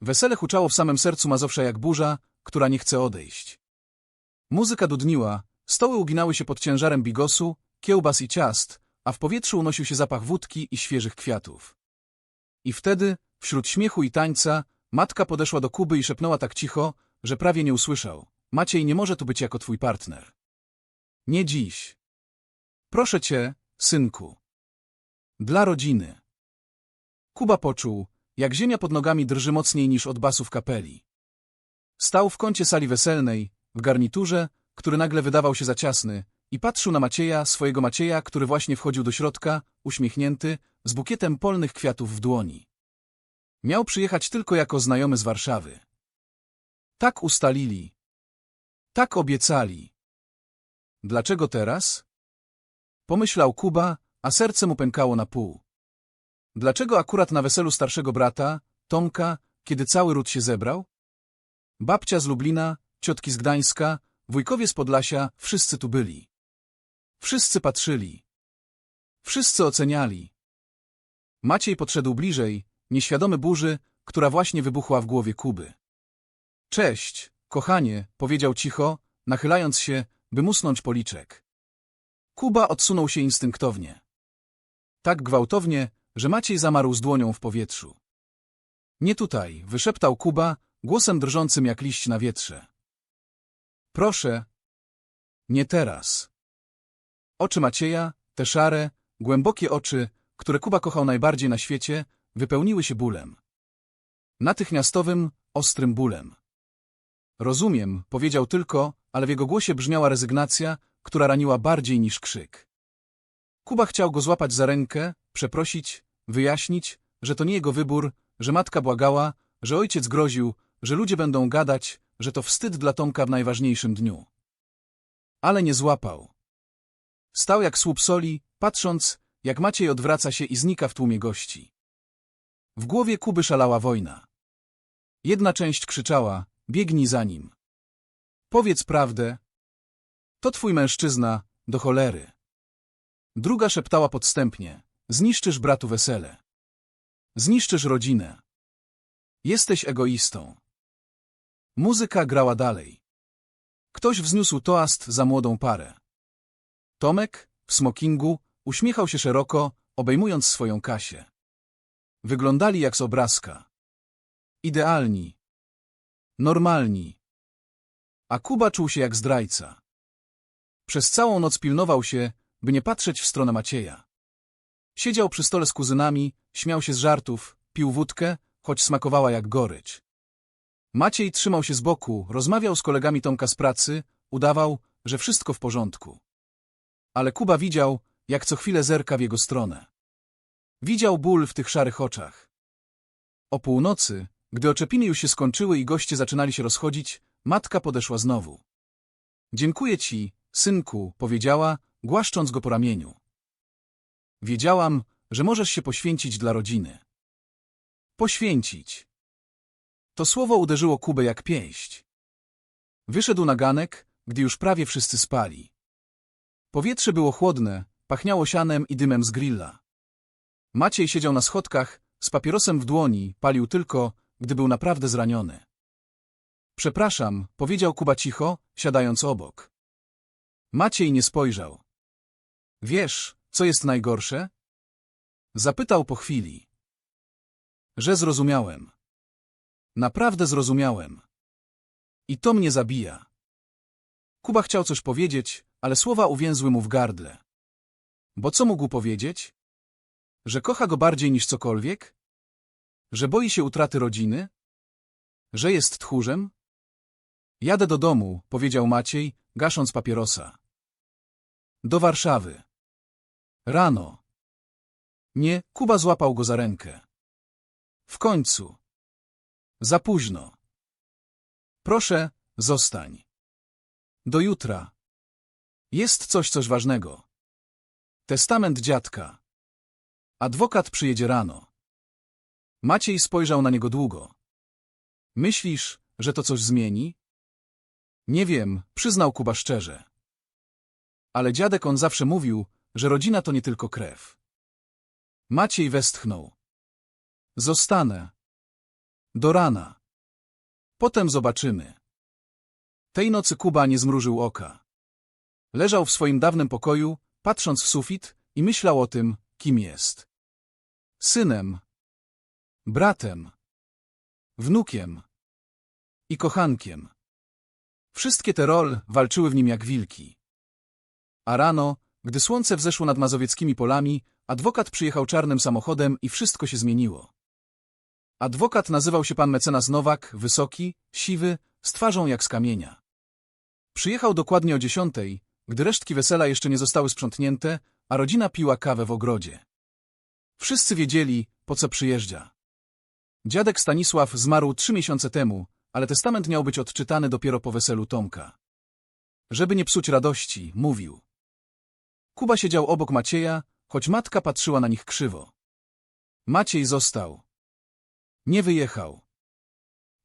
Wesele huczało w samym sercu Mazowsza jak burza, która nie chce odejść. Muzyka dudniła, stoły uginały się pod ciężarem bigosu, kiełbas i ciast, a w powietrzu unosił się zapach wódki i świeżych kwiatów. I wtedy, wśród śmiechu i tańca, matka podeszła do Kuby i szepnęła tak cicho, że prawie nie usłyszał. Maciej nie może tu być jako twój partner. Nie dziś. Proszę cię, synku. Dla rodziny. Kuba poczuł, jak ziemia pod nogami drży mocniej niż od basów kapeli. Stał w kącie sali weselnej, w garniturze, który nagle wydawał się za ciasny, i patrzył na Macieja, swojego Macieja, który właśnie wchodził do środka, uśmiechnięty, z bukietem polnych kwiatów w dłoni. Miał przyjechać tylko jako znajomy z Warszawy. Tak ustalili. Tak obiecali. Dlaczego teraz? Pomyślał Kuba, a serce mu pękało na pół. Dlaczego akurat na weselu starszego brata, Tomka, kiedy cały ród się zebrał? Babcia z Lublina, ciotki z Gdańska, wujkowie z Podlasia, wszyscy tu byli. Wszyscy patrzyli. Wszyscy oceniali. Maciej podszedł bliżej, nieświadomy burzy, która właśnie wybuchła w głowie Kuby. Cześć, kochanie, powiedział cicho, nachylając się, by musnąć policzek. Kuba odsunął się instynktownie. Tak gwałtownie, że Maciej zamarł z dłonią w powietrzu. Nie tutaj, wyszeptał Kuba, głosem drżącym jak liść na wietrze. Proszę. Nie teraz. Oczy Macieja, te szare, głębokie oczy, które Kuba kochał najbardziej na świecie, wypełniły się bólem. Natychmiastowym, ostrym bólem. Rozumiem, powiedział tylko, ale w jego głosie brzmiała rezygnacja, która raniła bardziej niż krzyk. Kuba chciał go złapać za rękę, przeprosić, wyjaśnić, że to nie jego wybór, że matka błagała, że ojciec groził, że ludzie będą gadać, że to wstyd dla Tomka w najważniejszym dniu. Ale nie złapał. Stał jak słup soli, patrząc, jak Maciej odwraca się i znika w tłumie gości. W głowie Kuby szalała wojna. Jedna część krzyczała, biegnij za nim. Powiedz prawdę. To twój mężczyzna, do cholery. Druga szeptała podstępnie, zniszczysz bratu wesele. Zniszczysz rodzinę. Jesteś egoistą. Muzyka grała dalej. Ktoś wzniósł toast za młodą parę. Tomek, w smokingu, uśmiechał się szeroko, obejmując swoją Kasię. Wyglądali jak z obrazka. Idealni. Normalni. A Kuba czuł się jak zdrajca. Przez całą noc pilnował się, by nie patrzeć w stronę Macieja. Siedział przy stole z kuzynami, śmiał się z żartów, pił wódkę, choć smakowała jak gorycz. Maciej trzymał się z boku, rozmawiał z kolegami Tomka z pracy, udawał, że wszystko w porządku. Ale Kuba widział, jak co chwilę zerka w jego stronę. Widział ból w tych szarych oczach. O północy, gdy oczepiny już się skończyły i goście zaczynali się rozchodzić, matka podeszła znowu. Dziękuję ci, synku, powiedziała, głaszcząc go po ramieniu. Wiedziałam, że możesz się poświęcić dla rodziny. Poświęcić. To słowo uderzyło Kubę jak pięść. Wyszedł na ganek, gdy już prawie wszyscy spali. Powietrze było chłodne, pachniało sianem i dymem z grilla. Maciej siedział na schodkach, z papierosem w dłoni, palił tylko, gdy był naprawdę zraniony. Przepraszam, powiedział Kuba cicho, siadając obok. Maciej nie spojrzał. Wiesz, co jest najgorsze? Zapytał po chwili. Że zrozumiałem. Naprawdę zrozumiałem. I to mnie zabija. Kuba chciał coś powiedzieć, ale słowa uwięzły mu w gardle. Bo co mógł powiedzieć? Że kocha go bardziej niż cokolwiek? Że boi się utraty rodziny? Że jest tchórzem? Jadę do domu, powiedział Maciej, gasząc papierosa. Do Warszawy. Rano. Nie, Kuba złapał go za rękę. W końcu. Za późno. Proszę, zostań. Do jutra. Jest coś, coś ważnego. Testament dziadka. Adwokat przyjedzie rano. Maciej spojrzał na niego długo. Myślisz, że to coś zmieni? Nie wiem, przyznał Kuba szczerze. Ale dziadek on zawsze mówił, że rodzina to nie tylko krew. Maciej westchnął. Zostanę. Do rana. Potem zobaczymy. Tej nocy Kuba nie zmrużył oka. Leżał w swoim dawnym pokoju, patrząc w sufit i myślał o tym, kim jest. Synem. Bratem. Wnukiem. I kochankiem. Wszystkie te role walczyły w nim jak wilki. A rano, gdy słońce wzeszło nad mazowieckimi polami, adwokat przyjechał czarnym samochodem i wszystko się zmieniło. Adwokat nazywał się pan mecenas Nowak, wysoki, siwy, z twarzą jak z kamienia. Przyjechał dokładnie o dziesiątej, gdy resztki wesela jeszcze nie zostały sprzątnięte, a rodzina piła kawę w ogrodzie. Wszyscy wiedzieli, po co przyjeżdża. Dziadek Stanisław zmarł trzy miesiące temu, ale testament miał być odczytany dopiero po weselu Tomka. Żeby nie psuć radości, mówił. Kuba siedział obok Macieja, choć matka patrzyła na nich krzywo. Maciej został. Nie wyjechał.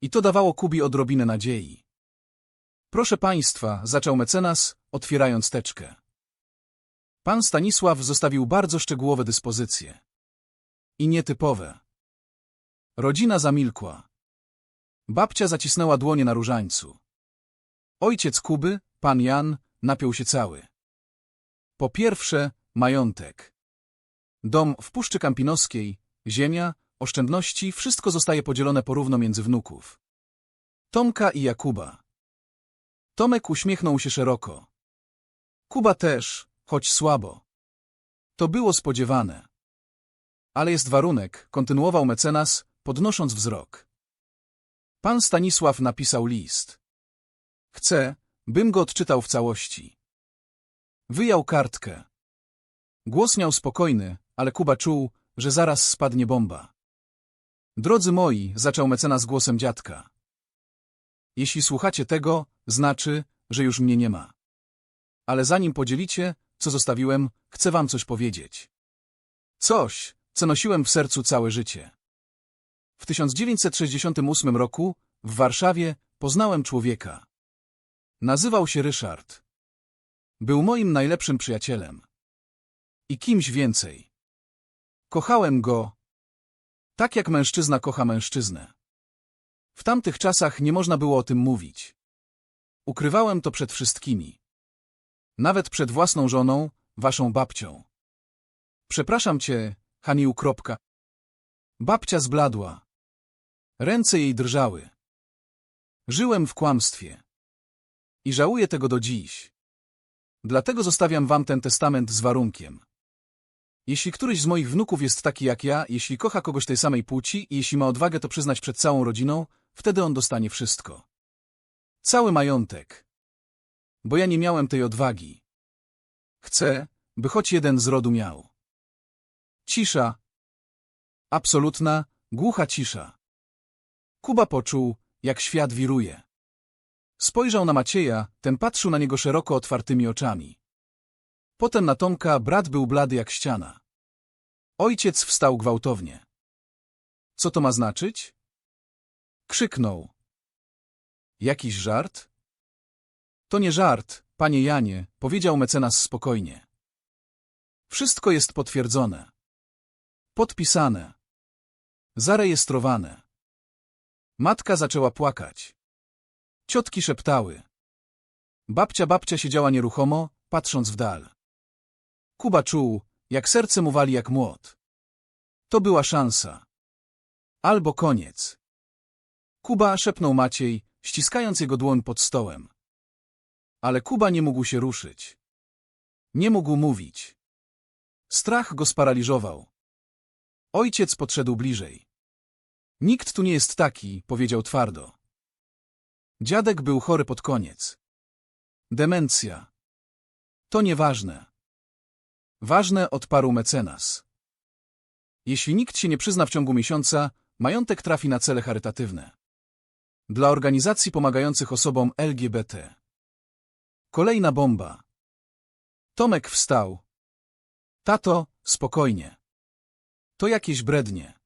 I to dawało Kubi odrobinę nadziei. Proszę państwa, zaczął mecenas, otwierając teczkę. Pan Stanisław zostawił bardzo szczegółowe dyspozycje. I nietypowe. Rodzina zamilkła. Babcia zacisnęła dłonie na różańcu. Ojciec Kuby, pan Jan, napiął się cały. Po pierwsze, majątek. Dom w Puszczy Kampinoskiej, ziemia, oszczędności, wszystko zostaje podzielone porówno między wnuków. Tomka i Jakuba. Tomek uśmiechnął się szeroko. Kuba też, choć słabo. To było spodziewane. Ale jest warunek, kontynuował mecenas, podnosząc wzrok. Pan Stanisław napisał list. Chcę, bym go odczytał w całości. Wyjął kartkę. Głos miał spokojny, ale Kuba czuł, że zaraz spadnie bomba. Drodzy moi, zaczął mecenas głosem dziadka. Jeśli słuchacie tego, znaczy, że już mnie nie ma. Ale zanim podzielicie, co zostawiłem, chcę wam coś powiedzieć. Coś, co nosiłem w sercu całe życie. W 1968 roku, w Warszawie, poznałem człowieka. Nazywał się Ryszard. Był moim najlepszym przyjacielem. I kimś więcej. Kochałem go, tak jak mężczyzna kocha mężczyznę. W tamtych czasach nie można było o tym mówić. Ukrywałem to przed wszystkimi. Nawet przed własną żoną, waszą babcią. Przepraszam cię, Haniu. Kropka. Babcia zbladła. Ręce jej drżały. Żyłem w kłamstwie. I żałuję tego do dziś. Dlatego zostawiam wam ten testament z warunkiem. Jeśli któryś z moich wnuków jest taki jak ja, jeśli kocha kogoś tej samej płci i jeśli ma odwagę to przyznać przed całą rodziną, wtedy on dostanie wszystko. Cały majątek. Bo ja nie miałem tej odwagi. Chcę, by choć jeden z rodu miał. Cisza. Absolutna, głucha cisza. Kuba poczuł, jak świat wiruje. Spojrzał na Macieja, ten patrzył na niego szeroko otwartymi oczami. Potem na Tomka brat był blady jak ściana. Ojciec wstał gwałtownie. Co to ma znaczyć? Krzyknął. Jakiś żart? To nie żart, panie Janie, powiedział mecenas spokojnie. Wszystko jest potwierdzone. Podpisane. Zarejestrowane. Matka zaczęła płakać. Ciotki szeptały. Babcia babcia siedziała nieruchomo, patrząc w dal. Kuba czuł, jak serce mu wali jak młot. To była szansa. Albo koniec. Kuba szepnął Maciej, ściskając jego dłoń pod stołem. Ale Kuba nie mógł się ruszyć. Nie mógł mówić. Strach go sparaliżował. Ojciec podszedł bliżej. Nikt tu nie jest taki, powiedział twardo. Dziadek był chory pod koniec. Demencja. To nieważne. Ważne, odparł mecenas. Jeśli nikt się nie przyzna w ciągu miesiąca, majątek trafi na cele charytatywne. Dla organizacji pomagających osobom LGBT. Kolejna bomba. Tomek wstał. Tato, spokojnie. To jakieś brednie.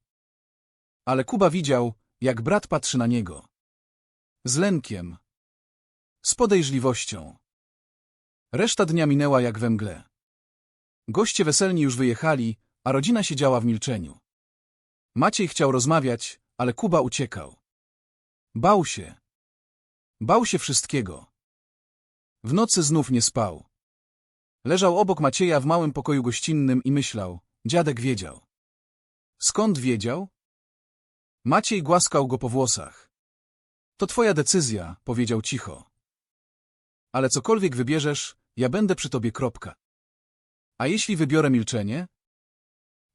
Ale Kuba widział, jak brat patrzy na niego. Z lękiem. Z podejrzliwością. Reszta dnia minęła jak we mgle. Goście weselni już wyjechali, a rodzina siedziała w milczeniu. Maciej chciał rozmawiać, ale Kuba uciekał. Bał się. Bał się wszystkiego. W nocy znów nie spał. Leżał obok Macieja w małym pokoju gościnnym i myślał. Dziadek wiedział. Skąd wiedział? Maciej głaskał go po włosach. To twoja decyzja, powiedział cicho. Ale cokolwiek wybierzesz, ja będę przy tobie kropka. A jeśli wybiorę milczenie?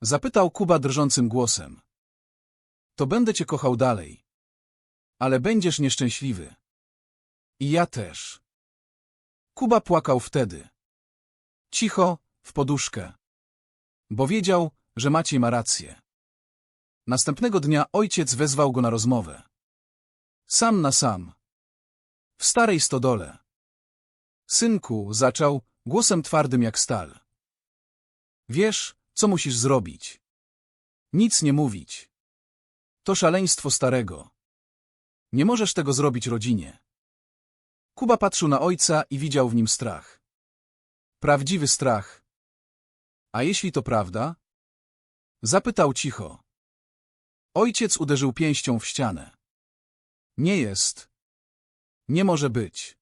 Zapytał Kuba drżącym głosem. To będę cię kochał dalej. Ale będziesz nieszczęśliwy. I ja też. Kuba płakał wtedy. Cicho, w poduszkę. Bo wiedział, że Maciej ma rację. Następnego dnia ojciec wezwał go na rozmowę. Sam na sam. W starej stodole. Synku, zaczął, głosem twardym jak stal. Wiesz, co musisz zrobić. Nic nie mówić. To szaleństwo starego. Nie możesz tego zrobić rodzinie. Kuba patrzył na ojca i widział w nim strach. Prawdziwy strach. A jeśli to prawda? Zapytał cicho. Ojciec uderzył pięścią w ścianę. Nie jest. Nie może być.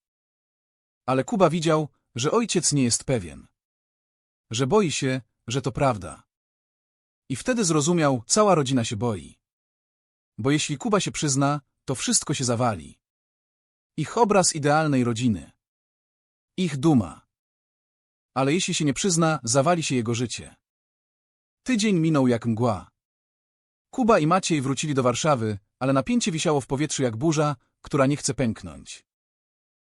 Ale Kuba widział, że ojciec nie jest pewien. Że boi się, że to prawda. I wtedy zrozumiał, cała rodzina się boi. Bo jeśli Kuba się przyzna, to wszystko się zawali. Ich obraz idealnej rodziny. Ich duma. Ale jeśli się nie przyzna, zawali się jego życie. Tydzień minął jak mgła. Kuba i Maciej wrócili do Warszawy, ale napięcie wisiało w powietrzu jak burza, która nie chce pęknąć.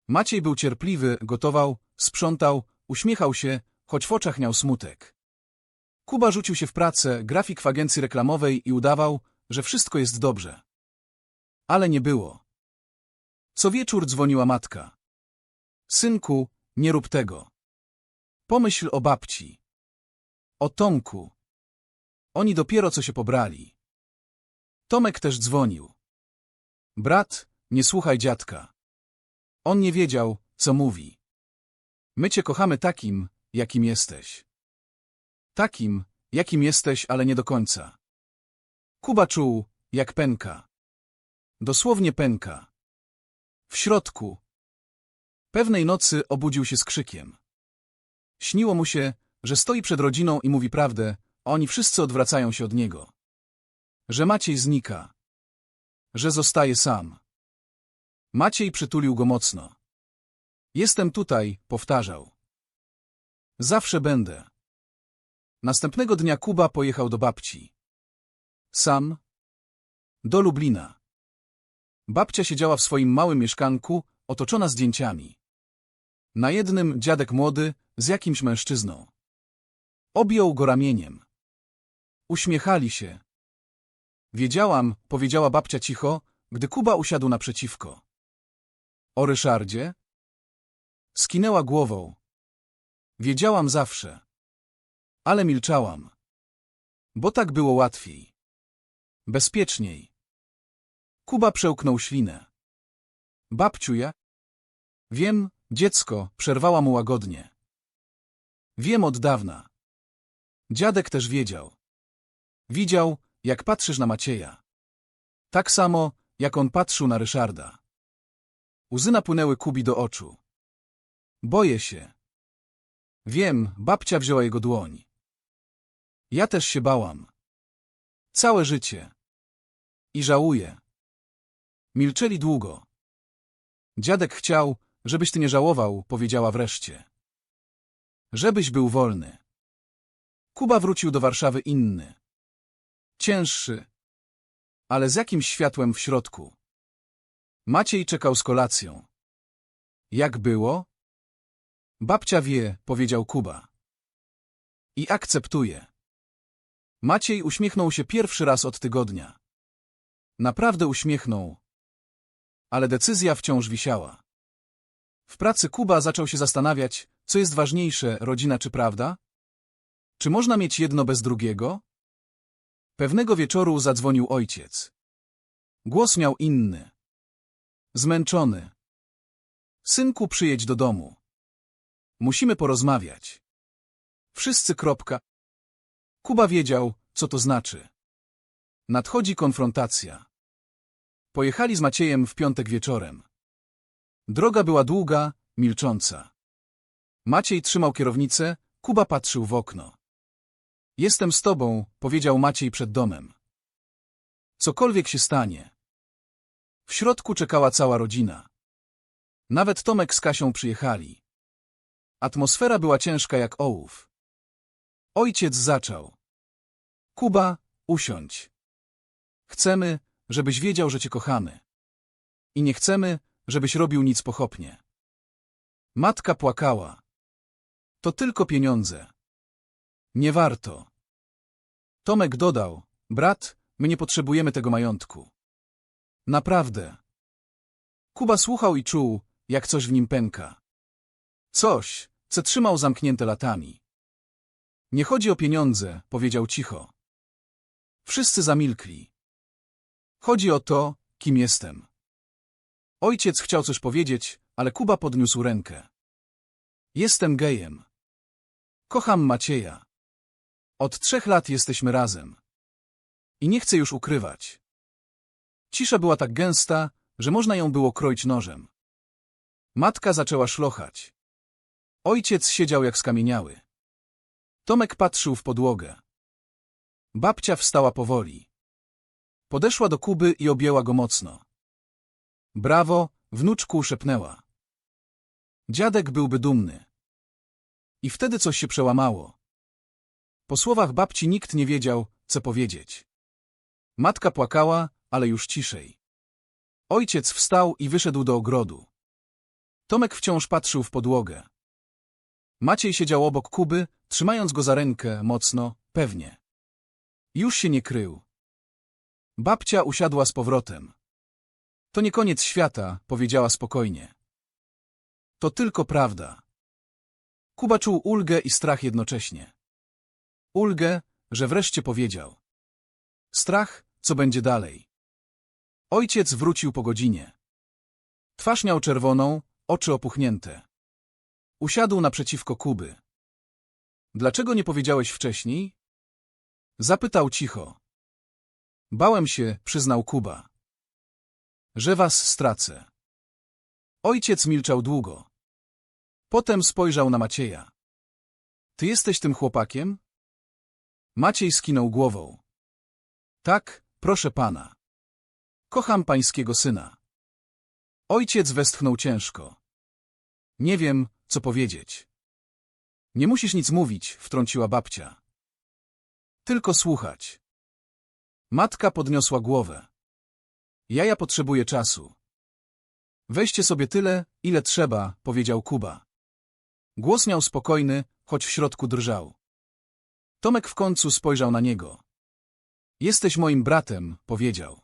Maciej był cierpliwy, gotował, sprzątał, uśmiechał się, choć w oczach miał smutek. Kuba rzucił się w pracę, grafik w agencji reklamowej i udawał, że wszystko jest dobrze. Ale nie było. Co wieczór dzwoniła matka. Synku, nie rób tego. Pomyśl o babci. O Tomku. Oni dopiero co się pobrali. Tomek też dzwonił. Brat, nie słuchaj dziadka. On nie wiedział, co mówi. My cię kochamy takim, jakim jesteś. Takim, jakim jesteś, ale nie do końca. Kuba czuł, jak pęka. Dosłownie pęka. W środku. Pewnej nocy obudził się z krzykiem. Śniło mu się, że stoi przed rodziną i mówi prawdę, a oni wszyscy odwracają się od niego. Że Maciej znika. Że zostaje sam. Maciej przytulił go mocno. Jestem tutaj, powtarzał. Zawsze będę. Następnego dnia Kuba pojechał do babci. Sam? Do Lublina. Babcia siedziała w swoim małym mieszkanku, otoczona zdjęciami. Na jednym dziadek młody z jakimś mężczyzną. Objął go ramieniem. Uśmiechali się. Wiedziałam, powiedziała babcia cicho, gdy Kuba usiadł naprzeciwko. O Ryszardzie? Skinęła głową. Wiedziałam zawsze. Ale milczałam. Bo tak było łatwiej. Bezpieczniej. Kuba przełknął ślinę. Babciu, ja? Wiem, dziecko, przerwała mu łagodnie. Wiem od dawna. Dziadek też wiedział. Widział, jak patrzysz na Macieja. Tak samo, jak on patrzył na Ryszarda. Łzy napłynęły Kubi do oczu. Boję się. Wiem, babcia wzięła jego dłoń. Ja też się bałam. Całe życie. I żałuję. Milczeli długo. Dziadek chciał, żebyś ty nie żałował, powiedziała wreszcie. Żebyś był wolny. Kuba wrócił do Warszawy inny. Cięższy. Ale z jakimś światłem w środku. Maciej czekał z kolacją. Jak było? Babcia wie, powiedział Kuba. I akceptuje. Maciej uśmiechnął się pierwszy raz od tygodnia. Naprawdę uśmiechnął. Ale decyzja wciąż wisiała. W pracy Kuba zaczął się zastanawiać, co jest ważniejsze, rodzina czy prawda? Czy można mieć jedno bez drugiego? Pewnego wieczoru zadzwonił ojciec. Głos miał inny. Zmęczony. Synku, przyjedź do domu. Musimy porozmawiać. Wszyscy kropka. Kuba wiedział, co to znaczy. Nadchodzi konfrontacja. Pojechali z Maciejem w piątek wieczorem. Droga była długa, milcząca. Maciej trzymał kierownicę, Kuba patrzył w okno. Jestem z tobą, powiedział Maciej przed domem. Cokolwiek się stanie. W środku czekała cała rodzina. Nawet Tomek z Kasią przyjechali. Atmosfera była ciężka jak ołów. Ojciec zaczął. Kuba, usiądź. Chcemy, żebyś wiedział, że cię kochamy. I nie chcemy, żebyś robił nic pochopnie. Matka płakała. To tylko pieniądze. Nie warto. Tomek dodał, brat, my nie potrzebujemy tego majątku. Naprawdę. Kuba słuchał i czuł, jak coś w nim pęka. Coś, co trzymał zamknięte latami. Nie chodzi o pieniądze, powiedział cicho. Wszyscy zamilkli. Chodzi o to, kim jestem. Ojciec chciał coś powiedzieć, ale Kuba podniósł rękę. Jestem gejem. Kocham Macieja. Od trzech lat jesteśmy razem. I nie chcę już ukrywać. Cisza była tak gęsta, że można ją było kroić nożem. Matka zaczęła szlochać. Ojciec siedział jak skamieniały. Tomek patrzył w podłogę. Babcia wstała powoli. Podeszła do Kuby i objęła go mocno. Brawo, wnuczku, szepnęła. Dziadek byłby dumny. I wtedy coś się przełamało. Po słowach babci nikt nie wiedział, co powiedzieć. Matka płakała, ale już ciszej. Ojciec wstał i wyszedł do ogrodu. Tomek wciąż patrzył w podłogę. Maciej siedział obok Kuby, trzymając go za rękę mocno, pewnie. Już się nie krył. Babcia usiadła z powrotem. To nie koniec świata, powiedziała spokojnie. To tylko prawda. Kuba czuł ulgę i strach jednocześnie. Ulgę, że wreszcie powiedział. Strach, co będzie dalej. Ojciec wrócił po godzinie. Twarz miał czerwoną, oczy opuchnięte. Usiadł naprzeciwko Kuby. Dlaczego nie powiedziałeś wcześniej? Zapytał cicho. Bałem się, przyznał Kuba. Że was stracę. Ojciec milczał długo. Potem spojrzał na Macieja. Ty jesteś tym chłopakiem? Maciej skinął głową. Tak, proszę pana. Kocham pańskiego syna. Ojciec westchnął ciężko. Nie wiem, co powiedzieć. Nie musisz nic mówić, wtrąciła babcia. Tylko słuchać. Matka podniosła głowę. Jaja potrzebuje czasu. Weźcie sobie tyle, ile trzeba, powiedział Kuba. Głos miał spokojny, choć w środku drżał. Tomek w końcu spojrzał na niego. Jesteś moim bratem, powiedział.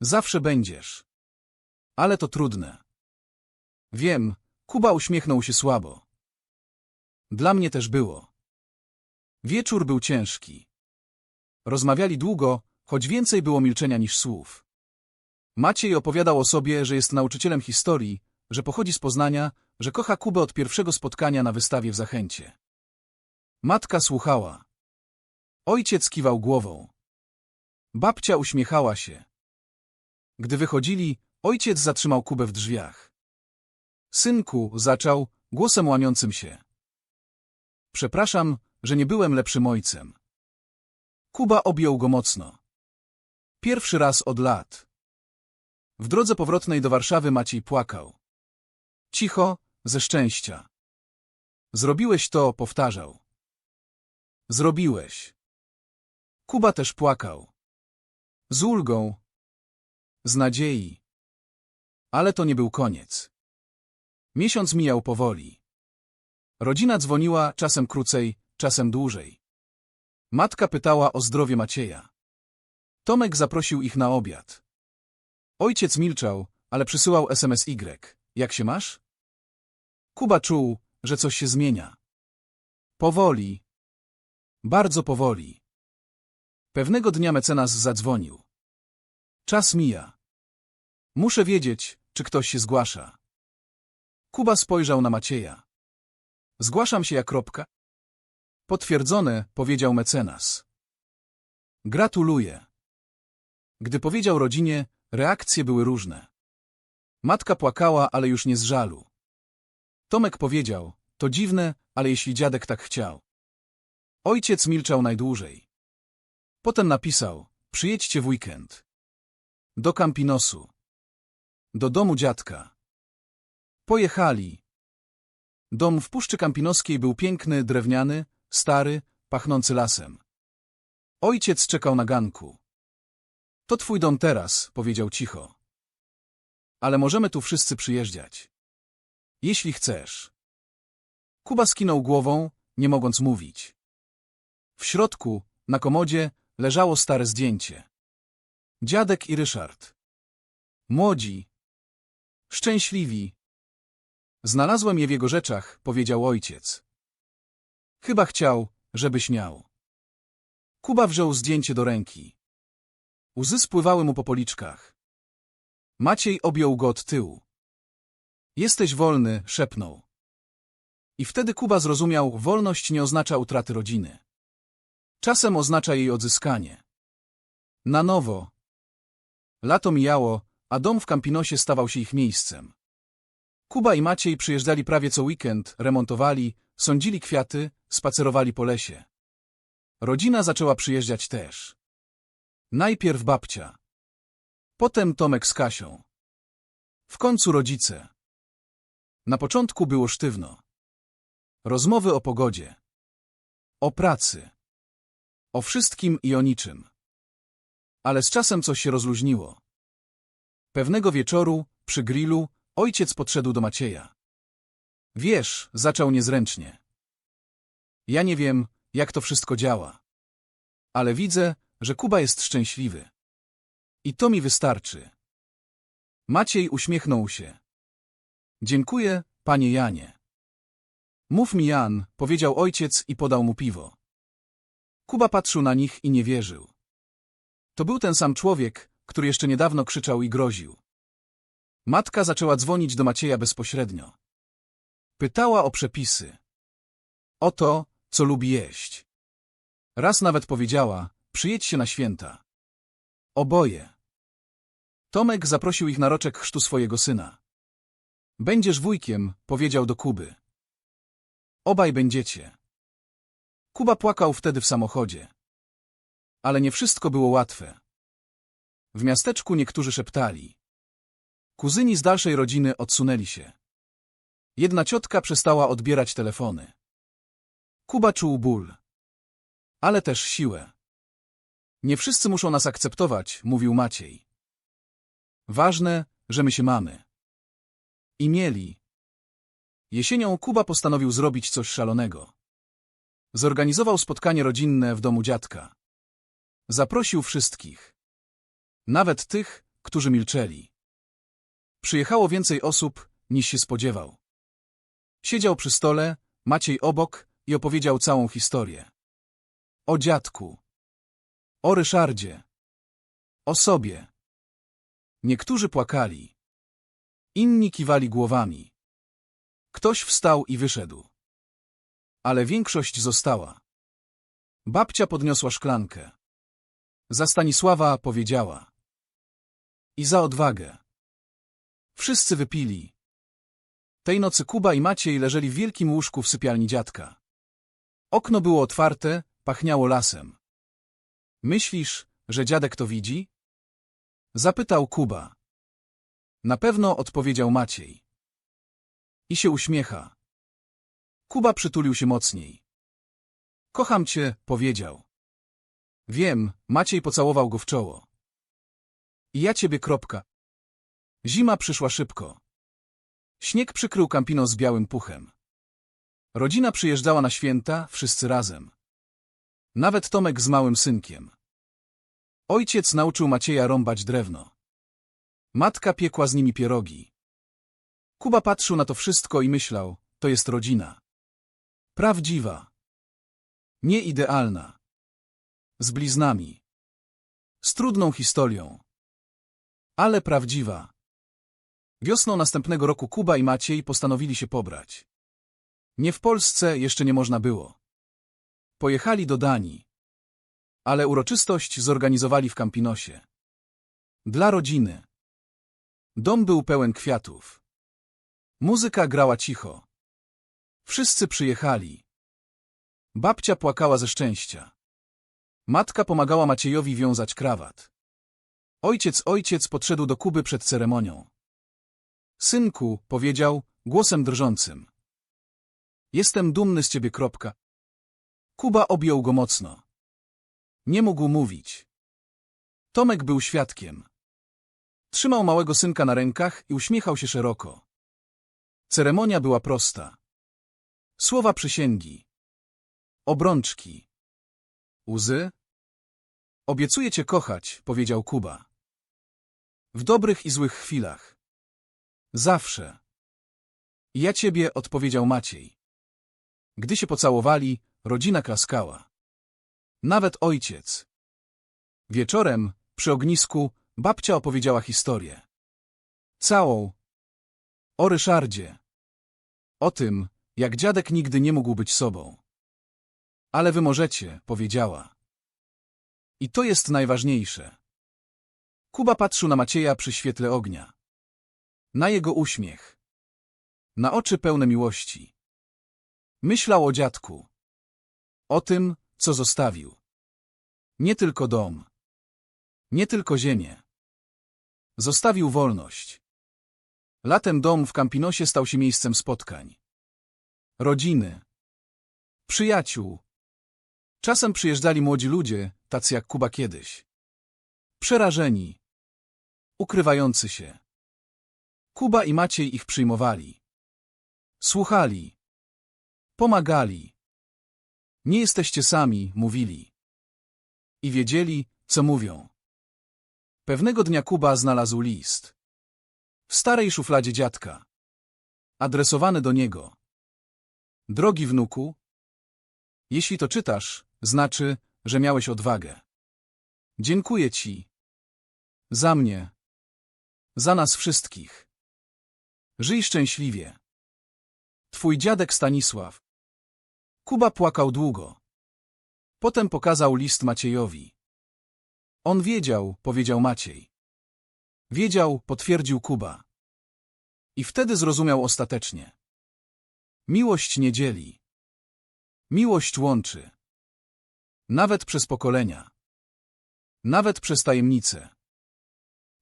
Zawsze będziesz. Ale to trudne. Wiem, Kuba uśmiechnął się słabo. Dla mnie też było. Wieczór był ciężki. Rozmawiali długo, choć więcej było milczenia niż słów. Maciej opowiadał o sobie, że jest nauczycielem historii, że pochodzi z Poznania, że kocha Kubę od pierwszego spotkania na wystawie w Zachęcie. Matka słuchała. Ojciec kiwał głową. Babcia uśmiechała się. Gdy wychodzili, ojciec zatrzymał Kubę w drzwiach. Synku, zaczął, głosem łamiącym się. Przepraszam, że nie byłem lepszym ojcem. Kuba objął go mocno. Pierwszy raz od lat. W drodze powrotnej do Warszawy Maciej płakał. Cicho, ze szczęścia. Zrobiłeś to, powtarzał. Zrobiłeś. Kuba też płakał. Z ulgą. Z nadziei. Ale to nie był koniec. Miesiąc mijał powoli. Rodzina dzwoniła, czasem krócej, czasem dłużej. Matka pytała o zdrowie Macieja. Tomek zaprosił ich na obiad. Ojciec milczał, ale przysyłał SMS Y. Jak się masz? Kuba czuł, że coś się zmienia. Powoli. Bardzo powoli. Pewnego dnia mecenas zadzwonił. Czas mija. Muszę wiedzieć, czy ktoś się zgłasza. Kuba spojrzał na Macieja. Zgłaszam się jak kropka. Potwierdzone, powiedział mecenas. Gratuluję. Gdy powiedział rodzinie, Reakcje były różne. Matka płakała, ale już nie z żalu. Tomek powiedział, to dziwne, ale jeśli dziadek tak chciał. Ojciec milczał najdłużej. Potem napisał, przyjedźcie w weekend. Do Campinosu. Do domu dziadka. Pojechali. Dom w Puszczy Kampinoskiej był piękny, drewniany, stary, pachnący lasem. Ojciec czekał na ganku. To twój dom teraz, powiedział cicho. Ale możemy tu wszyscy przyjeżdżać. Jeśli chcesz. Kuba skinął głową, nie mogąc mówić. W środku, na komodzie, leżało stare zdjęcie. Dziadek i Ryszard. Młodzi. Szczęśliwi. Znalazłem je w jego rzeczach, powiedział ojciec. Chyba chciał, żebyś miał. Kuba wziął zdjęcie do ręki. Łzy spływały mu po policzkach. Maciej objął go od tyłu. Jesteś wolny, szepnął. I wtedy Kuba zrozumiał, wolność nie oznacza utraty rodziny. Czasem oznacza jej odzyskanie. Na nowo. Lato mijało, a dom w Campinosie stawał się ich miejscem. Kuba i Maciej przyjeżdżali prawie co weekend, remontowali, sądzili kwiaty, spacerowali po lesie. Rodzina zaczęła przyjeżdżać też. Najpierw babcia. Potem Tomek z Kasią. W końcu rodzice. Na początku było sztywno. Rozmowy o pogodzie. O pracy. O wszystkim i o niczym. Ale z czasem coś się rozluźniło. Pewnego wieczoru, przy grillu, ojciec podszedł do Macieja. Wiesz, zaczął niezręcznie. Ja nie wiem, jak to wszystko działa. Ale widzę, że Kuba jest szczęśliwy. I to mi wystarczy. Maciej uśmiechnął się. Dziękuję, panie Janie. Mów mi Jan, powiedział ojciec i podał mu piwo. Kuba patrzył na nich i nie wierzył. To był ten sam człowiek, który jeszcze niedawno krzyczał i groził. Matka zaczęła dzwonić do Macieja bezpośrednio. Pytała o przepisy. O to, co lubi jeść. Raz nawet powiedziała, przyjedź się na święta. Oboje. Tomek zaprosił ich na roczek chrztu swojego syna. Będziesz wujkiem, powiedział do Kuby. Obaj będziecie. Kuba płakał wtedy w samochodzie. Ale nie wszystko było łatwe. W miasteczku niektórzy szeptali. Kuzyni z dalszej rodziny odsunęli się. Jedna ciotka przestała odbierać telefony. Kuba czuł ból. Ale też siłę. Nie wszyscy muszą nas akceptować, mówił Maciej. Ważne, że my się mamy. I mieli. Jesienią Kuba postanowił zrobić coś szalonego. Zorganizował spotkanie rodzinne w domu dziadka. Zaprosił wszystkich. Nawet tych, którzy milczeli. Przyjechało więcej osób, niż się spodziewał. Siedział przy stole, Maciej obok i opowiedział całą historię. O dziadku. O Ryszardzie. O sobie. Niektórzy płakali. Inni kiwali głowami. Ktoś wstał i wyszedł. Ale większość została. Babcia podniosła szklankę. Za Stanisława powiedziała. I za odwagę. Wszyscy wypili. Tej nocy Kuba i Maciej leżeli w wielkim łóżku w sypialni dziadka. Okno było otwarte, pachniało lasem. Myślisz, że dziadek to widzi? Zapytał Kuba. Na pewno odpowiedział Maciej. I się uśmiecha. Kuba przytulił się mocniej. Kocham cię, powiedział. Wiem, Maciej pocałował go w czoło. I ja ciebie, kropka. Zima przyszła szybko. Śnieg przykrył Campino z białym puchem. Rodzina przyjeżdżała na święta, wszyscy razem. Nawet Tomek z małym synkiem. Ojciec nauczył Macieja rąbać drewno. Matka piekła z nimi pierogi. Kuba patrzył na to wszystko i myślał, to jest rodzina. Prawdziwa. Nie idealna. Z bliznami. Z trudną historią. Ale prawdziwa. Wiosną następnego roku Kuba i Maciej postanowili się pobrać. Nie w Polsce jeszcze nie można było. Pojechali do Danii. Ale uroczystość zorganizowali w Campinosie. Dla rodziny. Dom był pełen kwiatów. Muzyka grała cicho. Wszyscy przyjechali. Babcia płakała ze szczęścia. Matka pomagała Maciejowi wiązać krawat. Ojciec, ojciec podszedł do Kuby przed ceremonią. Synku, powiedział, głosem drżącym. Jestem dumny z ciebie, kropka. Kuba objął go mocno. Nie mógł mówić. Tomek był świadkiem. Trzymał małego synka na rękach i uśmiechał się szeroko. Ceremonia była prosta. Słowa przysięgi. Obrączki. Łzy? Obiecuję cię kochać, powiedział Kuba. W dobrych i złych chwilach. Zawsze. Ja ciebie, odpowiedział Maciej. Gdy się pocałowali, rodzina klaskała. Nawet ojciec. Wieczorem, przy ognisku, babcia opowiedziała historię. Całą. O Ryszardzie. O tym, jak dziadek nigdy nie mógł być sobą. Ale wy możecie, powiedziała. I to jest najważniejsze. Kuba patrzył na Macieja przy świetle ognia. Na jego uśmiech. Na oczy pełne miłości. Myślał o dziadku. O tym, co zostawił. Nie tylko dom. Nie tylko ziemię. Zostawił wolność. Latem dom w Campinosie stał się miejscem spotkań. Rodziny. Przyjaciół. Czasem przyjeżdżali młodzi ludzie, tacy jak Kuba kiedyś. Przerażeni. Ukrywający się. Kuba i Maciej ich przyjmowali. Słuchali. Pomagali. Nie jesteście sami, mówili. I wiedzieli, co mówią. Pewnego dnia Kuba znalazł list. W starej szufladzie dziadka. Adresowany do niego. Drogi wnuku, jeśli to czytasz, znaczy, że miałeś odwagę. Dziękuję ci. Za mnie. Za nas wszystkich. Żyj szczęśliwie. Twój dziadek Stanisław. Kuba płakał długo. Potem pokazał list Maciejowi. On wiedział, powiedział Maciej. Wiedział, potwierdził Kuba. I wtedy zrozumiał ostatecznie. Miłość nie dzieli. Miłość łączy. Nawet przez pokolenia. Nawet przez tajemnice.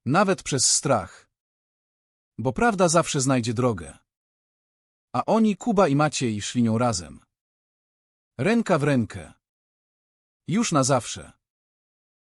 Nawet przez strach. Bo prawda zawsze znajdzie drogę. A oni, Kuba i Maciej, szli nią razem. Ręka w rękę. Już na zawsze.